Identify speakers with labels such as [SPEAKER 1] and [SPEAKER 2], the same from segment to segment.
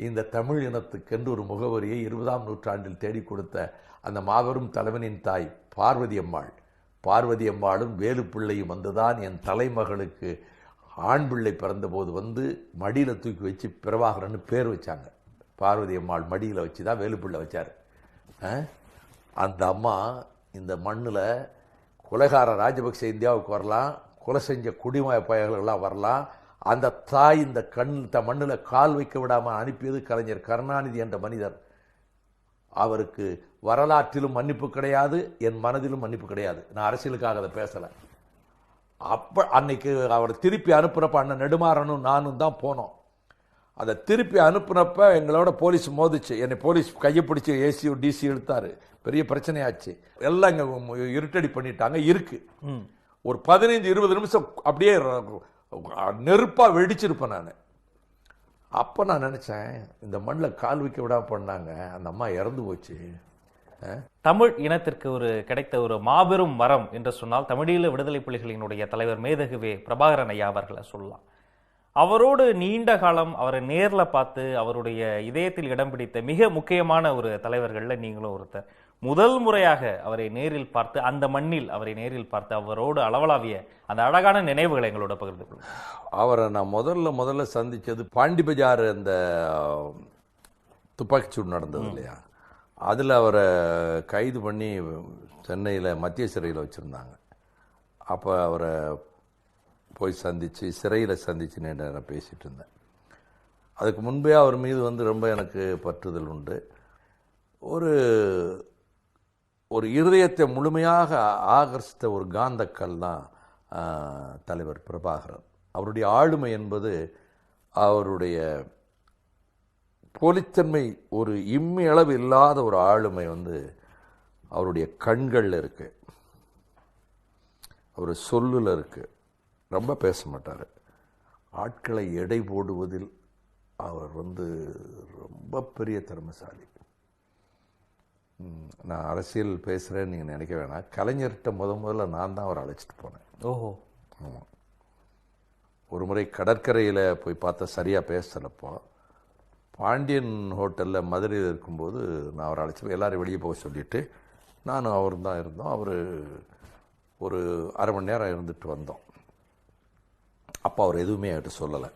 [SPEAKER 1] இந்த தமிழ் இனத்துக்கென்று ஒரு முகவரியை இருபதாம் நூற்றாண்டில் தேடி கொடுத்த அந்த மாபெரும் தலைவனின் தாய் பார்வதி அம்மாள் பார்வதி அம்மாளும் வேலுப்பிள்ளையும் வந்துதான் என் தலைமகளுக்கு ஆண் பிள்ளை பிறந்தபோது வந்து மடியில் தூக்கி வச்சு பிரபாகரன்னு பேர் வச்சாங்க. பார்வதி அம்மாள் மடியில் வச்சு தான் வேலுப்பிள்ளை வச்சார். ஆ? அந்த அம்மா இந்த மண்ணில் குலகார ராஜபக்ச இந்தியாவுக்கு வரலாம் கொலை செஞ்ச குடிமய பயல்கள்லாம் வரலாம் அந்த தாய் இந்த கண் இந்த மண்ணில் கால் வைக்க விடாமல் அனுப்பியது கலைஞர் கருணாநிதி என்ற மனிதர். அவருக்கு வரலாற்றிலும் மன்னிப்பு கிடையாது என் மனதிலும் மன்னிப்பு கிடையாது. நான் அரசியலுக்காக அதை பேசலை. அப்போ அன்னைக்கு அவரை திருப்பி அனுப்புகிறப்ப அண்ணன் நெடுமாறனும் நானும் தான் போனோம். அதை திருப்பி அனுப்புனப்ப எங்களோட போலீஸ் மோதிச்சு என்னை போலீஸ் கையை பிடிச்சி ஏசியோ டிசி இழுத்தாரு பெரிய பிரச்சனையாச்சு. எல்லாம் இங்கே இருட்டடி பண்ணிட்டாங்க. இருக்கு. ஒரு பதினைந்து இருபது நிமிஷம் அப்படியே நெருப்பாக வெடிச்சிருப்பேன் நான். அப்போ நான் நினச்சேன் இந்த மண்ணில் கால் வைக்க விடாம பண்ணாங்க அந்த அம்மா இறந்து போச்சு.
[SPEAKER 2] தமிழ் இனத்திற்கு ஒரு கிடைத்த ஒரு மாபெரும் வரம் என்று சொன்னால் தமிழீழ விடுதலை புலிகளினுடைய தலைவர் மேதகுவே பிரபாகரன் ஐயா அவர்களை சொல்லலாம். அவரோடு நீண்ட காலம் அவரை நேரில் பார்த்து அவருடைய இதயத்தில் இடம் பிடித்த மிக முக்கியமான ஒரு தலைவர்களில் நீங்களும் ஒருத்தர். முதல் முறையாக அவரை நேரில் பார்த்து அந்த மண்ணில் அவரை நேரில் பார்த்து அவரோடு அளவலாவிய அந்த அழகான நினைவுகளை எங்களோட பகிர்ந்து கொள்ளுங்க
[SPEAKER 1] அவரை நான் முதல்ல முதல்ல சந்திச்சது பாண்டி பஜார் அந்த துப்பாக்கிச்சூடு நடந்தது இல்லையா? அதில் அவரை கைது பண்ணி சென்னையில் மத்திய சிறையில் வச்சுருந்தாங்க. அப்போ அவரை போய் சந்தித்து சிறையில் சந்தித்து நீண்ட நேரம் பேசிகிட்டு இருந்தேன். அதுக்கு முன்பே அவர் மீது வந்து ரொம்ப எனக்கு பற்றுதல் உண்டு. ஒரு ஒரு இருதயத்தை முழுமையாக ஆகர்ஷித்த ஒரு காந்தக்கல் தான் தலைவர் பிரபாகரன். அவருடைய ஆளுமை என்பது அவருடைய போலித்தன்மை ஒரு இம்மி அளவு இல்லாத ஒரு ஆளுமை வந்து அவருடைய கண்களில் இருக்கு. அவர் சொல்லில் இருக்கு. ரொம்ப பேச மாட்டார். ஆட்களை எடை போடுவதில் அவர் வந்து ரொம்ப பெரிய திறமைசாலி. நான் அரசியல் பேசுகிறேன்னு நீங்கள் நினைக்க வேணாம். கலைஞர்கிட்ட முத முதல்ல நான் தான் அவரை அழைச்சிட்டு போனேன்.
[SPEAKER 2] ஓஹோ.
[SPEAKER 1] ஆமாம் ஒரு முறை கடற்கரையில் போய் பார்த்தா சரியாக பேசலப்போ பாண்டியன் ஹோட்டலில் மதுரையில் இருக்கும்போது நான் அவரை அழைச்சி எல்லாரும் வெளியே போக சொல்லிட்டு நானும் அவரும் தான் இருந்தோம். அவர் ஒரு அரை மணி நேரம் இருந்துட்டு வந்தோம். அப்போ அவர் எதுவுமே என்கிட்ட சொல்லலை.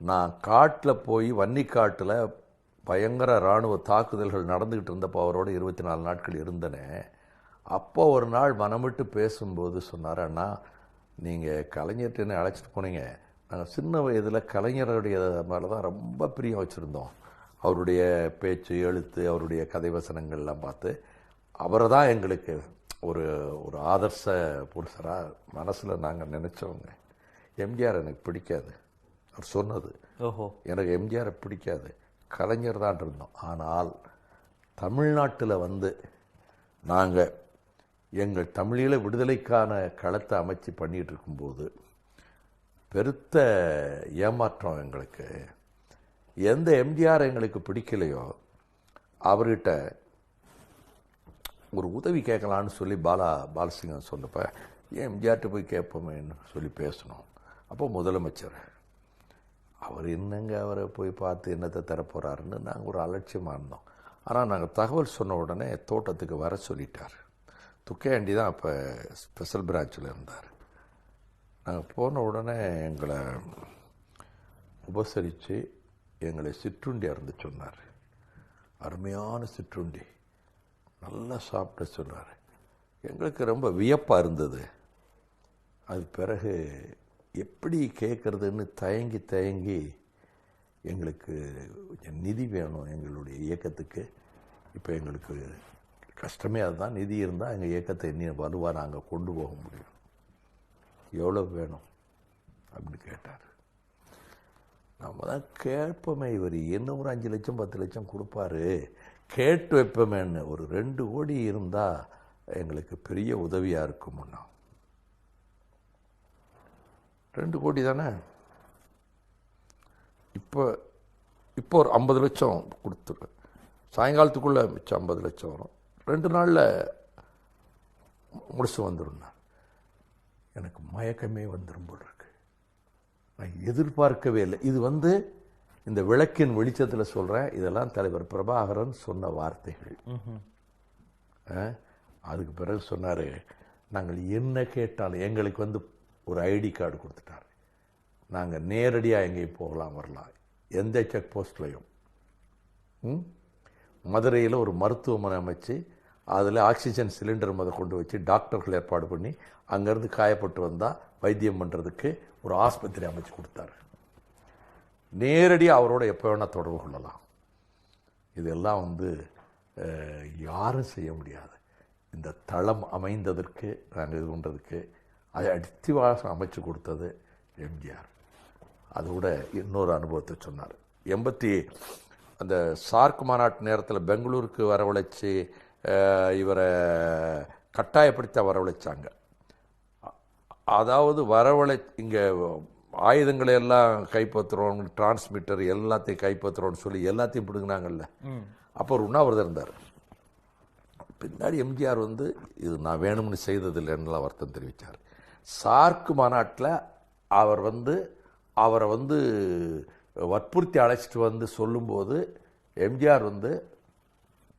[SPEAKER 1] நான் காட்டில் போய் வன்னிக்காட்டில் பயங்கர இராணுவ தாக்குதல்கள் நடந்துக்கிட்டு இருந்தப்போ அவரோட இருபத்தி நாலு நாட்கள் இருந்தனே அப்போ ஒரு நாள் மனமிட்டு பேசும்போது சொன்னார் அண்ணா நீங்கள் கலைஞர்கிட்ட என்ன அழைச்சிட்டு போனீங்க. நாங்கள் சின்ன வயதில் கலைஞருடைய மேலே தான் ரொம்ப பிரியம் வச்சுருந்தோம். அவருடைய பேச்சு எழுத்து அவருடைய கதை வசனங்கள்லாம் பார்த்து அவரை தான் எங்களுக்கு ஒரு ஒரு ஆதர்ச புருஷராக மனசில் நாங்கள் நினச்சவங்க. எம்ஜிஆர் எனக்கு பிடிக்காது. அவர் சொன்னது.
[SPEAKER 2] ஓஹோ.
[SPEAKER 1] எனக்கு எம்ஜிஆரை பிடிக்காது. கலைஞர் தான் இருந்தோம். ஆனால் தமிழ்நாட்டில் வந்து நாங்கள் எங்கள் தமிழீழ விடுதலைக்கான களத்தை அமைச்சு பண்ணிகிட்டு இருக்கும்போது பெருத்த ஏமாற்றம் எங்களுக்கு. எந்த எம்ஜிஆர் எங்களுக்கு பிடிக்கலையோ அவர்கிட்ட ஒரு உதவி கேட்கலான்னு சொல்லி பாலா பாலசிங்கம் சொன்னப்போ ஏன் எம்ஜிஆர்கிட்ட போய் கேட்போமேன்னு சொல்லி பேசணும். அப்போ முதலமைச்சர் அவர் என்னங்க அவரை போய் பார்த்து என்னத்தை தரப்போகிறாருன்னு நாங்கள் ஒரு அலட்சியமாக இருந்தோம். ஆனால் நாங்கள் தகவல் சொன்ன உடனே தோட்டத்துக்கு வர சொல்லிட்டார். துக்கையாண்டி தான் அப்போ ஸ்பெஷல் பிரான்ச்சில் இருந்தார். நாங்கள் போன உடனே எங்களை உபசரித்து எங்களை சிற்றுண்டி அறந்து சொன்னார். அருமையான சிற்றுண்டி. நல்லா சாப்பிட சொன்னார். எங்களுக்கு ரொம்ப வியப்பாக இருந்தது. அது பிறகு எப்படி கேட்குறதுன்னு தயங்கி தயங்கி எங்களுக்கு கொஞ்சம் நிதி வேணும் எங்களுடைய இயக்கத்துக்கு. இப்போ எங்களுக்கு கஷ்டமே அதுதான். நிதி இருந்தால் எங்கள் இயக்கத்தை இன்னும் வலுவாக நாங்கள் கொண்டு போக முடியும். எவ்வளோ வேணும் அப்படின்னு கேட்டார். நம்ம தான் கேட்போமே இவர். என்ன ஒரு அஞ்சு லட்சம் பத்து லட்சம் கொடுப்பாரு. கேட்டு வைப்போமேன்னு ஒரு ரெண்டு கோடி இருந்தால் எங்களுக்கு பெரிய உதவியாக இருக்குமுன்னா ரெண்டு கோடி தானே? இப்போ இப்போ ஒரு ஐம்பது லட்சம் கொடுத்துரு சாயங்காலத்துக்குள்ளே மிச்சம் ஐம்பது லட்சம் வரும். ரெண்டு நாளில் முடிச்சு வந்துடும் எனக்கு மயக்கமே வந்துடும் போல் இருக்கு. நான் எதிர்பார்க்கவே இல்லை. இது வந்து இந்த விளக்கின் வெளிச்சத்தில் சொல்கிறேன் இதெல்லாம் தலைவர் பிரபாகரன் சொன்ன வார்த்தைகள்? அதுக்கு பிறகு சொன்னார் நாங்கள் என்ன கேட்டாலும் எங்களுக்கு வந்து ஒரு ஐடி கார்டு கொடுத்துட்டார். நாங்கள் நேரடியாக எங்கேயும் போகலாம் வரலாம். எந்த செக் போஸ்ட்லையும். மதுரையில் ஒரு மருத்துவமனை அமைச்சு அதில் ஆக்சிஜன் சிலிண்டர் முத கொண்டு வச்சு டாக்டர்கள் ஏற்பாடு பண்ணி அங்கேருந்து காயப்பட்டு வந்தால் வைத்தியம் பண்ணுறதுக்கு ஒரு ஆஸ்பத்திரி அமைச்சு கொடுத்தாரு. நேரடியாக அவரோட எப்போ வேணால் தொடர்பு கொள்ளலாம். இதெல்லாம் வந்து யாரும் செய்ய முடியாது. இந்த தளம் அமைந்ததற்கு நாங்கள் இது பண்ணுறதுக்கு அதை அடித்திவாசம் அமைச்சு கொடுத்தது எம்ஜிஆர். அதோட இன்னொரு அனுபவத்தை சொன்னார். எண்பத்தி அந்த சார்க் மாநாட்டு நேரத்தில் பெங்களூருக்கு வரவழைச்சு இவரை கட்டாயப்படுத்த வரவழைச்சாங்க. அதாவது வரவழை இங்கே ஆயுதங்களை எல்லாம் கைப்பற்றுறோம் டிரான்ஸ்மிட்டர் எல்லாத்தையும் கைப்பற்றுறோம்னு சொல்லி எல்லாத்தையும் பிடுங்கினாங்கல்ல. அப்போ உண்ணாவிரதம் இருந்தார். பின்னாடி எம்ஜிஆர் வந்து இது நான் வேணும்னு செய்ததில்லைன்னுலாம் வருத்தம் தெரிவித்தார் சார்க் மாநாட்டில் அவர் வந்து அவரை வந்து வற்புறுத்தி அழைச்சிட்டு வந்து சொல்லும்போது எம்ஜிஆர் வந்து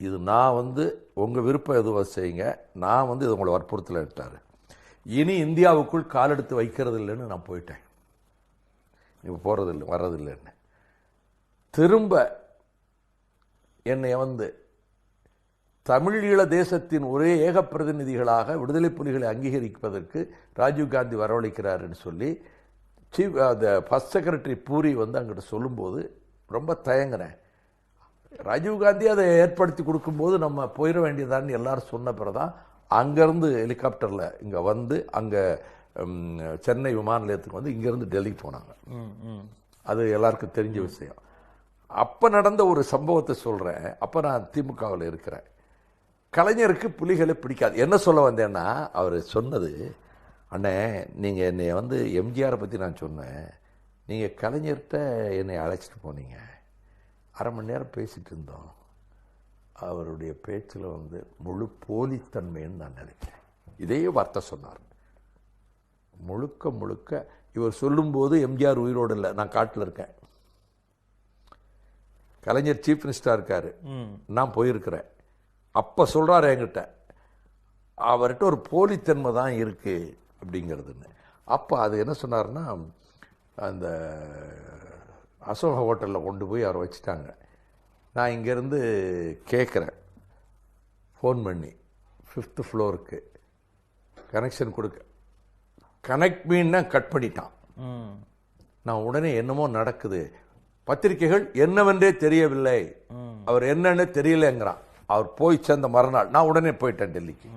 [SPEAKER 1] இது நான் வந்து உங்கள் விருப்பம் எதுவும் செய்யுங்க நான் வந்து இது உங்களை வற்புறுத்தலைன்ட்டார். இனி இந்தியாவுக்குள் காலெடுத்து வைக்கிறது இல்லைன்னு நான் போயிட்டேன். இப்போ போகிறதில்லை வர்றதில்லைன்னு. திரும்ப என்னை வந்து தமிழீழ தேசத்தின் ஒரே ஏக பிரதிநிதிகளாக விடுதலை புலிகளை அங்கீகரிப்பதற்கு ராஜீவ்காந்தி வரவழைக்கிறாருன்னு சொல்லி சீஃப் அந்த ஃபர்ஸ்ட் செக்ரட்டரி பூரி வந்து அங்கிட்ட சொல்லும்போது ரொம்ப தயங்குறேன். ராஜீவ்காந்தி அதை ஏற்படுத்தி கொடுக்கும்போது நம்ம போயிட வேண்டியதான்னு எல்லாரும் சொன்ன பிறதான் அங்கேருந்து ஹெலிகாப்டரில் இங்கே வந்து அங்கே um, சென்னை விமான நிலையத்துக்கு வந்து இங்கேருந்து டெல்லிக்கு போனாங்க. அது எல்லாருக்கும் தெரிஞ்ச விஷயம். அப்போ நடந்த ஒரு சம்பவத்தை சொல்கிறேன் அப்போ நான் திமுகவில் இருக்கிறேன். கலைஞருக்கு புலிகளை பிடிக்காது. என்ன சொல்ல வந்தேன்னா அவர் சொன்னது அண்ணே நீங்கள் என்னை வந்து எம்ஜிஆரை பற்றி நான் சொன்னேன். நீங்கள் கலைஞர்கிட்ட என்னை அழைச்சிட்டு போனீங்க. அரை மணி நேரம் பேசிட்டு இருந்தோம். அவருடைய பேச்சில் வந்து முழு போலித்தன்மைன்னு நான் நினைக்கிறேன். இதே வார்த்தை சொன்னார். முழுக்க முழுக்க இவர் சொல்லும்போது எம்ஜிஆர் உயிரோடு இல்லை. நான் காட்டில் இருக்கேன். கலைஞர் சீஃப் மினிஸ்டராக இருக்காரு. நான் போயிருக்கிறேன். அப்போ சொல்கிறாரு என்கிட்ட அவர்கிட்ட ஒரு போலித்தன்மை தான் இருக்குது அப்படிங்கிறதுன்னு. அப்போ அது என்ன சொன்னார்னா அந்த அசோக ஹோட்டலில் கொண்டு போய் அவரை வச்சுட்டாங்க. நான் இங்கேருந்து கேட்குறேன் ஃபோன் பண்ணி ஃபிஃப்த்து ஃப்ளோருக்கு கனெக்ஷன் கொடுக்க. கனெக்ட் மீன்னா கட் பண்ணிட்டான். நான் உடனே என்னமோ நடக்குது. பத்திரிகைகள் என்னவென்றே தெரியவில்லை. அவர் என்னன்னு தெரியலங்கிறான். அவர் போய் சேர்ந்த மறுநாள் நான் உடனே போயிட்டேன் டெல்லிக்கு.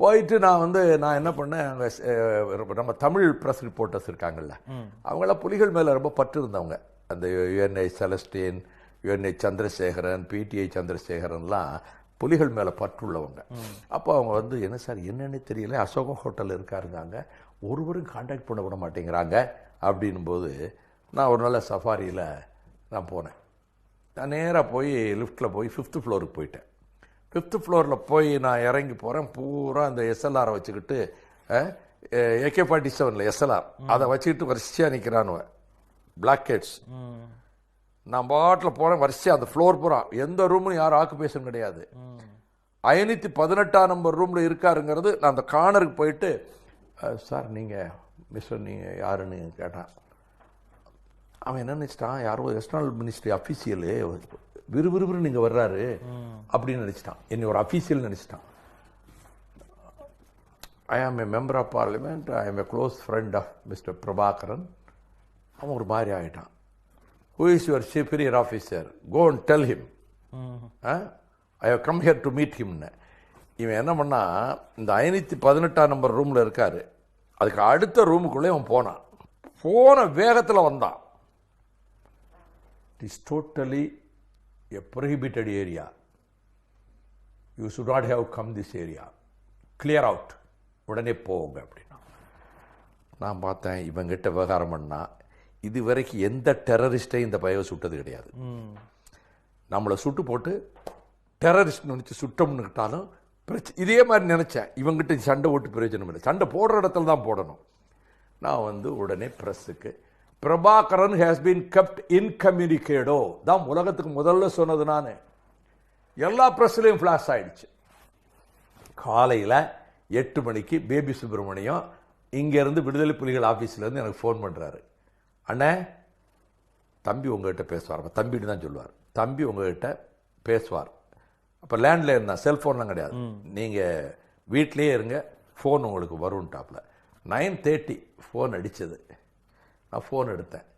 [SPEAKER 1] போயிட்டு நான் வந்து நான் என்ன பண்ணேன் அங்கே நம்ம தமிழ் ப்ரெஸ் ரிப்போர்ட்டர்ஸ் இருக்காங்கல்ல அவங்களாம் புலிகள் மேலே ரொம்ப பற்று இருந்தவங்க. அந்த UNI Celestine UNI Chandrasekaran PTI சந்திரசேகரன்லாம் புலிகள் மேலே பற்றுள்ளவங்க. அப்போ அவங்க வந்து என்ன சார் என்னன்னு தெரியல அசோகா ஹோட்டல் இருக்காருங்காங்க ஒருவரும் காண்டாக்ட் பண்ண விட மாட்டேங்கிறாங்க. அப்படின்னும் போது நான் ஒரு நாள் சஃபாரியில் நான் போனேன். நான் நேராக போய் லிஃப்ட்டில் போய் ஃபிஃப்த்து ஃப்ளோருக்கு போயிட்டேன். ஃபிஃப்த்து ஃப்ளோரில் போய் நான் இறங்கி போகிறேன் பூரா அந்த எஸ்எல்ஆரை வச்சுக்கிட்டு ஏகே ஃபார்ட்டி செவனில் எஸ்எல்ஆர் அதை வச்சுக்கிட்டு வரிசையாக நிற்கிறானுவன் பிளாக்கெட்ஸ்
[SPEAKER 2] ம்.
[SPEAKER 1] நான் பாட்டில் போகிறேன் வரிசையாக அந்த ஃப்ளோர் பூரா. எந்த ரூமும் யாரும் ஆக்குபேஷன் கிடையாது. ஐநூற்றி பதினெட்டாம் நம்பர் ரூமில் இருக்காருங்கிறது நான் அந்த கார்னருக்கு போயிட்டு "அஹ், சார் நீங்கள் மிஸ்டர் நீங்கள் யாருன்னு கேட்டான். அவன் என்ன நினச்சிட்டான்? யாரோ எக்ஸ்டர்னல் மினிஸ்ட்ரி அஃபீஷியலு விறுவிறுவிறு நீங்கள் வர்றாரு அப்படின்னு நினச்சிட்டான். என்னை ஒரு official நினச்சிட்டான். I am a member of parliament I am a close friend of mister Prabhakaran அவன் ஒரு மாதிரி ஆகிட்டான் who is your superior officer go and tell him I have come here to meet ஹிம்னு இவன் என்ன பண்ணா இந்த ஐநூற்றி பதினெட்டாம் நம்பர் ரூமில் இருக்காரு. அதுக்கு அடுத்த ரூமுக்குள்ளே அவன் போனான். போன வேகத்தில் வந்தான். It is totally a prohibited area you should not have come this area clear out உடனே போங்க அப்படின்னா. நான் பார்த்தேன் இவங்கிட்ட விவகாரம் பண்ணால் இது வரைக்கும் எந்த டெரரிஸ்டையும் இந்த பயவை சுட்டது கிடையாது. நம்மளை சுட்டு போட்டு டெரரிஸ்ட் நினச்சி சுட்டோம்னுக்கிட்டாலும் பிரச்சனை இதே மாதிரி நினச்சேன். இவங்ககிட்ட சண்டை ஓட்டு பிரயோஜனம் இல்லை. சண்டை போடுற இடத்துல தான் போடணும். நான் வந்து உடனே ப்ரெஸ்ஸுக்கு Prabhakaran has been kept incommunicado தான் உலகத்துக்கு முதல்ல சொன்னது நான். எல்லா பிரஸ்லையும் ஃபிளாஷ் ஆயிடுச்சு. காலையில் எட்டு மணிக்கு பேபி சுப்பிரமணியம் இங்கேருந்து விடுதலை புலிகள் ஆஃபீஸ்லேருந்து எனக்கு ஃபோன் பண்ணுறாரு அண்ணே தம்பி உங்ககிட்ட பேசுவார். அப்ப தம்பின்னு தான் சொல்லுவார். தம்பி உங்ககிட்ட பேசுவார். அப்போ லேண்ட்லைன் தான் செல்ஃபோன்லாம் கிடையாது. நீங்கள் வீட்டிலேயே இருங்க ஃபோன் உங்களுக்கு வரும்ட்டாப்ல நைன் தேர்ட்டி ஃபோன் அடிச்சது. நான் ஃபோன் எடுத்தேன்.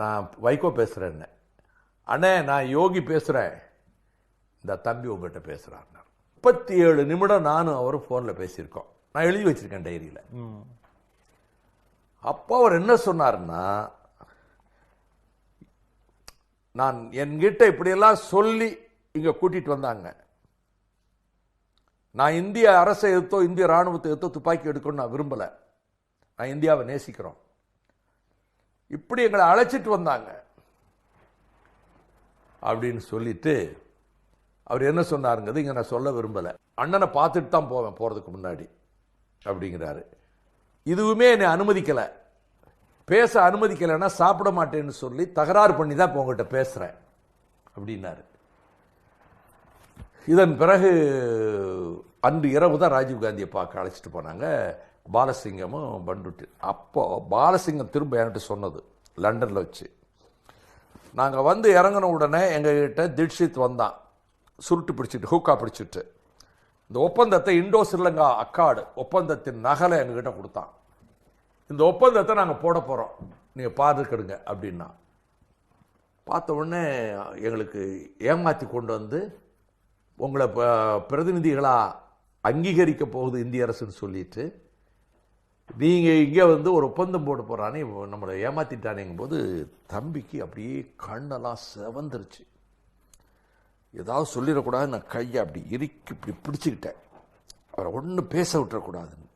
[SPEAKER 1] நான் வைகோ பேசுகிறேன்னு அண்ணே நான் யோகி பேசுகிறேன் இந்த தம்பி உங்ககிட்ட பேசுகிறார் முப்பத்தி ஏழு நிமிடம் நானும் அவரும் ஃபோனில் பேசியிருக்கோம். நான் எழுதி வச்சிருக்கேன் டைரியில். அப்போ அவர் என்ன சொன்னார்னா நான் என்கிட்ட இப்படியெல்லாம் சொல்லி இங்க கூட்டிட்டு வந்தாங்க. நான் இந்திய அரசை எதிர்த்தோ இந்திய ராணுவத்தை எதிர்த்தோ துப்பாக்கி எடுக்கணும்னு நான் விரும்பல. நான் இந்தியாவை நேசிக்கிறோம். இப்படி எங்களை அழைச்சிட்டு வந்தாங்க. அப்படின்னு சொல்லிட்டு அவர் என்ன சொன்னாருங்கிறது இங்கே நான் சொல்ல விரும்பலை. அண்ணனை பார்த்துட்டு தான் போவேன் போகிறதுக்கு முன்னாடி அப்படிங்கிறாரு. இதுவுமே என்னை அனுமதிக்கலை. பேச அனுமதிக்கலைன்னா சாப்பிட மாட்டேன்னு சொல்லி தகராறு பண்ணி தான் இப்போ உங்கள்கிட்ட பேசுகிறேன் அப்படின்னாரு. இதன் பிறகு அன்று இரவு தான் ராஜீவ் காந்தியை பார்க்க அழைச்சிட்டு போனாங்க. பாலசிங்கமும் பண்டுட்டு. அப்போது பாலசிங்கம் திரும்ப என்கிட்ட சொன்னது லண்டனில் வச்சு. நாங்கள் வந்து இறங்கின உடனே எங்ககிட்ட தீட்சித் வந்தான். சுருட்டு பிடிச்சிட்டு ஹூக்கா பிடிச்சிட்டு. இந்த ஒப்பந்தத்தை இண்டோ ஸ்ரீலங்கா அக்காடு ஒப்பந்தத்தின் நகலை எங்ககிட்ட கொடுத்தான். இந்த ஒப்பந்தத்தை நாங்கள் போட போகிறோம் நீங்கள் பார்த்துக்கிடுங்க அப்படின்னா. பார்த்த உடனே எங்களுக்கு ஏமாற்றி கொண்டு வந்து உங்களை ப- அங்கீகரிக்க போகுது இந்திய அரசுன்னு சொல்லிட்டு நீங்கள் இங்கே வந்து ஒரு ஒப்பந்தம் போட போகிறானே நம்மளை ஏமாற்றிட்டானேங்கும் போது தம்பிக்கு அப்படியே கண்ணெல்லாம் செவந்துருச்சு. ஏதாவது சொல்லிடக்கூடாது நான் கையை அப்படி இறுக்கி இப்படி பிடிச்சிக்கிட்டேன். அவரை ஒன்றும் பேச விட்டுறக்கூடாதுன்னு.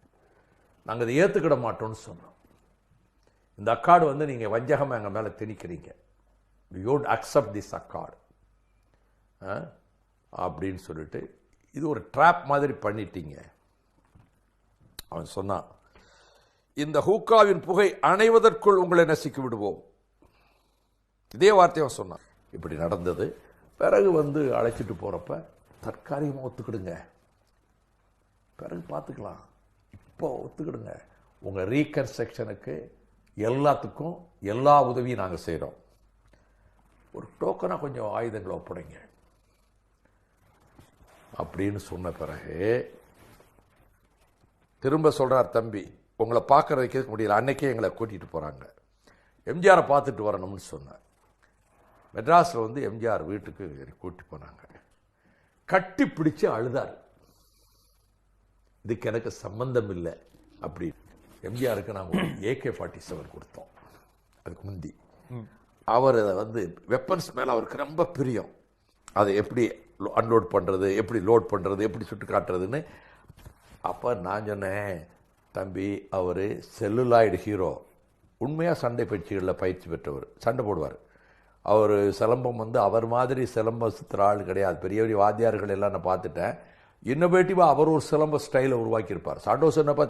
[SPEAKER 1] நாங்கள் இதை ஏற்றுக்கிட மாட்டோம்னு சொன்னோம். இந்த அக்காடு வந்து நீங்கள் வஞ்சகமாக எங்கள் மேலே திணிக்கிறீங்க. You'd accept this accord. அப்படின்னு சொல்லிட்டு இது ஒரு ட்ராப் மாதிரி பண்ணிட்டீங்க. அவன் சொன்னான் இந்த ஹூக்காவின் புகை அணைவதற்குள் உங்களை நசிக்கி விடுவோம். இதே வார்த்தையை அவன் சொன்னான். இப்படி நடந்தது. பிறகு வந்து அழைச்சிட்டு போகிறப்ப தற்காலிகமாக ஒத்துக்கிடுங்க. பிறகு பார்த்துக்கலாம். இப்போ ஒத்துக்கிடுங்க. உங்கள் ரீகன்ஸ்ட்ரக்ஷனுக்கு எல்லாத்துக்கும் எல்லா உதவியும் நாங்கள் செய்கிறோம் ஒரு டோக்கனாக கொஞ்சம் ஆயுதங்களை ஒப்படைங்க. அப்படின்னு சொன்ன பிறகு திரும்ப சொல்கிறார் தம்பி உங்களை பார்க்கறதுக்கே முடியல. அன்னைக்கே எங்களை கூட்டிட்டு போறாங்க. எம்ஜிஆரை பார்த்துட்டு வரணும்னு சொன்னேன் மெட்ராஸில் வந்து எம்ஜிஆர் வீட்டுக்கு கூட்டி போனாங்க. கட்டி பிடிச்சு அழுதார். இதுக்கு எனக்கு சம்பந்தம் இல்லை அப்படி எம்ஜிஆருக்கு நாங்கள் ஏகே ஃபார்ட்டி செவன் கொடுத்தோம். அதுக்கு முந்தி. அவர் அதை வந்து வெப்பன்ஸ் மேலே அவருக்கு ரொம்ப பிரியம். அதை எப்படி அன்லோட் பண்ணுறது எப்படி லோட் பண்ணுறது எப்படி சுட்டு காட்டுறதுன்னு. அப்போ நான் சொன்னேன் தம்பி அவர் செல்லுலாய்டு ஹீரோ. உண்மையாக சண்டை பயிற்சிகளில் பயிற்சி பெற்றவர். சண்டை போடுவார். அவர் சிலம்பம் வந்து அவர் மாதிரி சிலம்ப சுத்துற ஆள் கிடையாது. பெரிய பெரிய வாத்தியார்கள் எல்லாம் நான் பார்த்துட்டேன். இன்னோவேட்டிவாக அவர் ஒரு சிலம்ப ஸ்டைலை உருவாக்கியிருப்பார். சாண்டோஸ் என்ன பார்த்து